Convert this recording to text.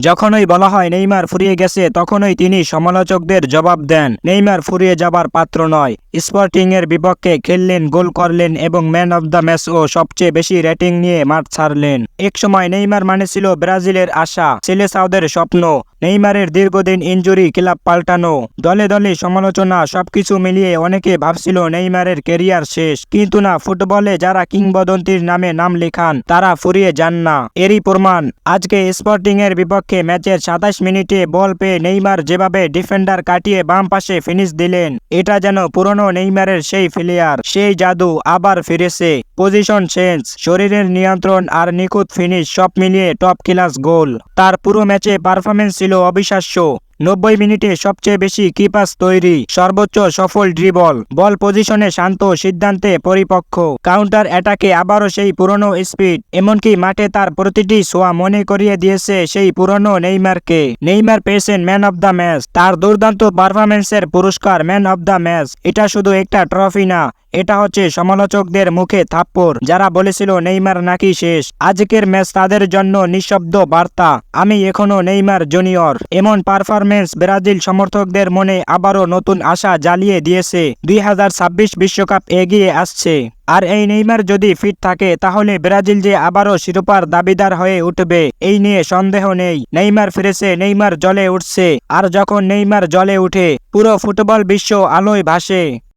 যখনই বলা হয় নেইমার ফুরিয়ে গেছে, তখনই তিনি সমালোচকদের জবাব দেন। নেইমার ফুরিয়ে যাবার পাত্র নয়। স্পোর্টিং এর বিপক্ষে খেললেন, গোল করলেন এবং ম্যান অব দ্য ম্যাচ ও সবচেয়ে বেশি রেটিং নিয়ে মাঠ ছাড়লেন। একসময় নেইমার মানে ছিল ব্রাজিলের আশা সিলেসাউদের স্বপ্ন। নেইমারের দীর্ঘদিন ইনজুরি, ক্লাব পাল্টানো, দলে দলে সমালোচনা, সবকিছু মিলিয়ে অনেকে ভাবছিল নেইমারের কেরিয়ার শেষ। কিন্তু না, ফুটবলে যারা কিংবদন্তির নামে নাম লেখান, তারা ফুরিয়ে যান না। এরই প্রমাণ, আজকে স্পোর্টিং এর বিপক্ষে ম্যাচের সাতাশ মিনিটে বল পেয়ে নেইমার যেভাবে ডিফেন্ডার কাটিয়ে বাম পাশে ফিনিশ দিলেন, এটা যেন পুরনো নেইমারের সেই ফিলিয়ার, সেই জাদু আবার ফিরেছে। পজিশন চেঞ্জ, শরীরের নিয়ন্ত্রণ আর নিখুঁত ফিনিশ সব মিলিয়ে টপ ক্লাস গোল। তার পুরো ম্যাচে পারফরমেন্স ছিল অবিশ্বাস্য। নব্বই মিনিটে সবচেয়ে বেশি কিপাস তৈরি, সর্বোচ্চ সফল ড্রিবল, বল পজিশনে শান্ত সিদ্ধান্তে পরিপক্ষ কাউন্টার অ্যাটাকে আবারও সেই পুরনো স্পিড, এমনকি মাঠে তার প্রতিটি সোয়া মনে করিয়ে দিয়েছে সেই পুরনো নেইমারকে। নেইমার পেয়েছেন ম্যান অব দ্য ম্যাচ, তার দুর্দান্ত পারফরমেন্সের পুরস্কার ম্যান অব দ্য ম্যাচ। এটা শুধু একটা ট্রফি না এটা হচ্ছে সমালোচকদের মুখে থাপ্পড়। যারা বলেছিল নেইমার নাকি শেষ, আজকের ম্যাচ তাদের জন্য নিঃশব্দ বার্তা। আমি এখনও নেইমার জুনিয়র। এমন পারফরমেন্স ব্রাজিল সমর্থকদের মনে আবারও নতুন আশা জ্বালিয়ে দিয়েছে। দুই বিশ্বকাপ এগিয়ে আসছে। আর এই নেইমার যদি ফিট থাকে, তাহলে ব্রাজিল যে আবারও শিরোপার দাবিদার হয়ে উঠবে, এই নিয়ে সন্দেহ নেই। নেইমার ফিরেছে, নেইমার জলে উঠছে। আর যখন নেইমার জলে উঠে, পুরো ফুটবল বিশ্ব আলোয় ভাসে।